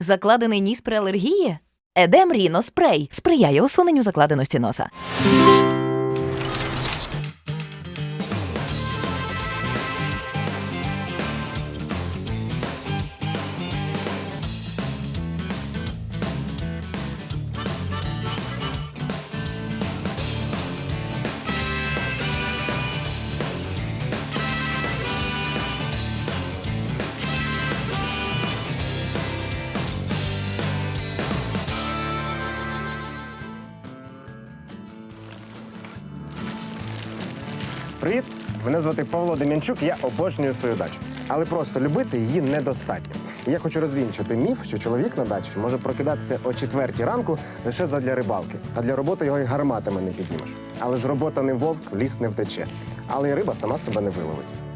Закладений ніс при алергії? Едем Ріно спрей сприяє усуненню закладеності носа. Привіт! Мене звати Павло Дем'янчук, я обожнюю свою дачу. Але просто любити її недостатньо. Я хочу розвінчити міф, що чоловік на дачі може прокидатися о четвертій ранку лише задля рибалки, а для роботи його й гарматами не піднімеш. Але ж робота не вовк, ліс не втече. Але й риба сама себе не виловить.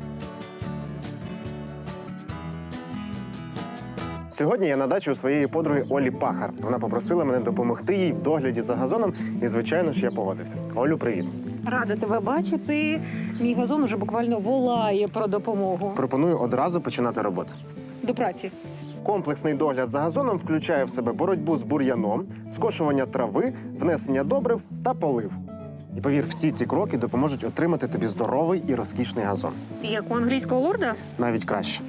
Сьогодні я на дачі у своєї подруги Олі Пахар. Вона попросила мене допомогти їй в догляді за газоном, і звичайно ж я погодився. Олю, привіт! Рада тебе бачити. Мій газон уже буквально волає про допомогу. Пропоную одразу починати роботу. До праці. Комплексний догляд за газоном включає в себе боротьбу з бур'яном, скошування трави, внесення добрив та полив. І повір, всі ці кроки допоможуть отримати тобі здоровий і розкішний газон. Як у англійського лорда? Навіть краще.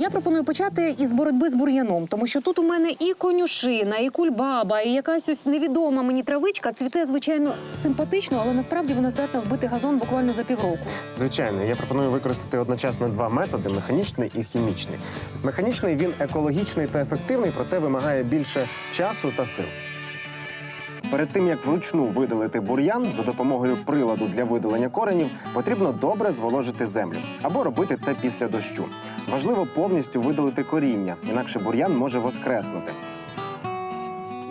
Я пропоную почати із боротьби з бур'яном, тому що тут у мене і конюшина, і кульбаба, і якась ось невідома мені травичка. Цвіте, звичайно, симпатично, але насправді вона здатна вбити газон буквально за півроку. Звичайно, я пропоную використати одночасно два методи механічний і хімічний. Механічний він екологічний та ефективний, проте вимагає більше часу та сил. Перед тим як вручну видалити бур'ян за допомогою приладу для видалення коренів, потрібно добре зволожити землю або робити це після дощу. Важливо повністю видалити коріння, інакше бур'ян може воскреснути.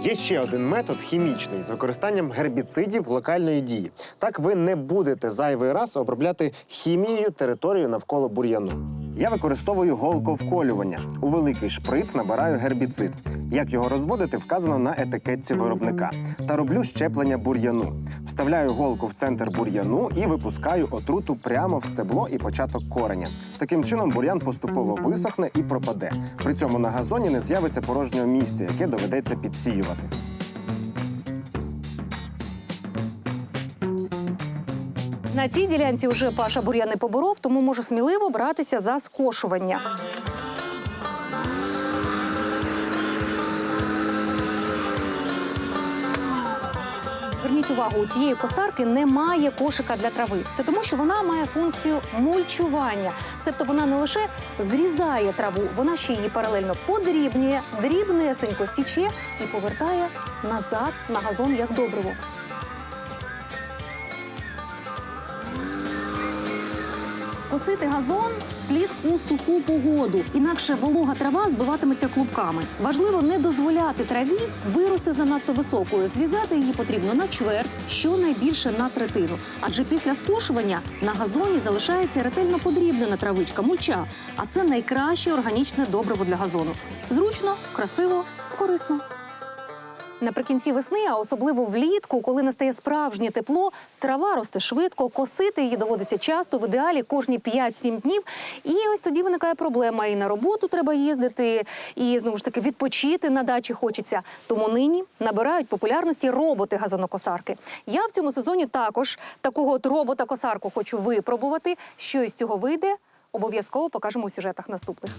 Є ще один метод хімічний з використанням гербіцидів локальної дії. Так ви не будете зайвий раз обробляти хімією територію навколо бур'яну. Я використовую голковколювання. У великий шприц набираю гербіцид. Як його розводити, вказано на етикетці виробника. Та роблю щеплення бур'яну. Вставляю голку в центр бур'яну і випускаю отруту прямо в стебло і початок кореня. Таким чином бур'ян поступово висохне і пропаде. При цьому на газоні не з'явиться порожнього місця, яке доведеться підсіювати. На цій ділянці вже Паша бур'я не поборов, тому може сміливо братися за скошування. Зверніть увагу, у цієї косарки немає кошика для трави. Це тому, що вона має функцію мульчування. Себто вона не лише зрізає траву, вона ще її паралельно подрібнює, дрібнесенько січе і повертає назад на газон як добриво. Косити газон слід у суху погоду, інакше волога трава збиватиметься клубками. Важливо не дозволяти траві вирости занадто високою. Зрізати її потрібно на чверть, щонайбільше на третину. Адже після скошування на газоні залишається ретельно подрібнена травичка, мульча. А це найкраще органічне добриво для газону. Зручно, красиво, корисно. Наприкінці весни, а особливо влітку, коли настає справжнє тепло, трава росте швидко, косити її доводиться часто, в ідеалі кожні 5-7 днів. І ось тоді виникає проблема. І на роботу треба їздити, і знову ж таки відпочити на дачі хочеться. Тому нині набирають популярності роботи-газонокосарки. Я в цьому сезоні також такого от робота-косарку хочу випробувати. Що із цього вийде, обов'язково покажемо у сюжетах наступних.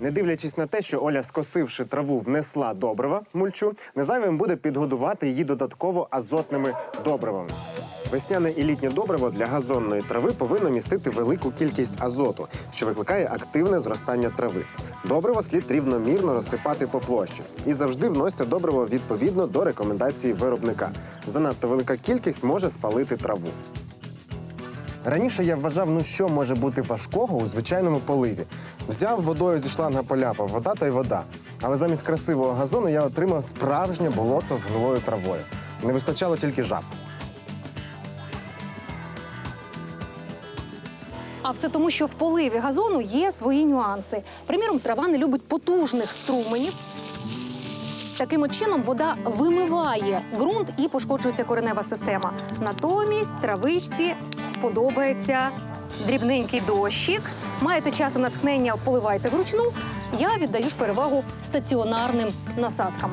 Не дивлячись на те, що Оля, скосивши траву, внесла добрива мульчу, незайвим буде підгодувати її додатково азотними добривами. Весняне і літнє добриво для газонної трави повинно містити велику кількість азоту, що викликає активне зростання трави. Добриво слід рівномірно розсипати по площі і завжди вносьте добриво відповідно до рекомендацій виробника. Занадто велика кількість може спалити траву. Раніше я вважав, ну що може бути важкого у звичайному поливі. Взяв водою зі шланга поляпав, вода та й вода. Але замість красивого газону я отримав справжнє болото з гнилою травою. Не вистачало тільки жаб. А все тому, що в поливі газону є свої нюанси. Приміром, трава не любить потужних струменів. Таким чином вода вимиває ґрунт і пошкоджується коренева система. Натомість травичці сподобається дрібненький дощик. Маєте час і натхнення, поливайте вручну. Я віддаю ж перевагу стаціонарним насадкам.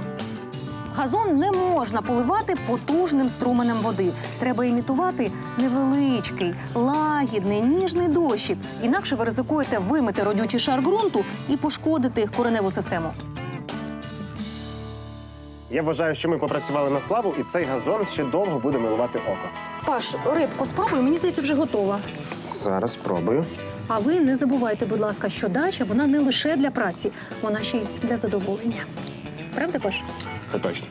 Газон не можна поливати потужним струменем води. Треба імітувати невеличкий, лагідний, ніжний дощик. Інакше ви ризикуєте вимити родючий шар ґрунту і пошкодити кореневу систему. Я вважаю, що ми попрацювали на славу, і цей газон ще довго буде милувати око. Паш, рибку спробуй, мені здається, вже готова. Зараз спробую. А ви не забувайте, будь ласка, що дача вона не лише для праці, вона ще й для задоволення. Правда, Паш? Це точно.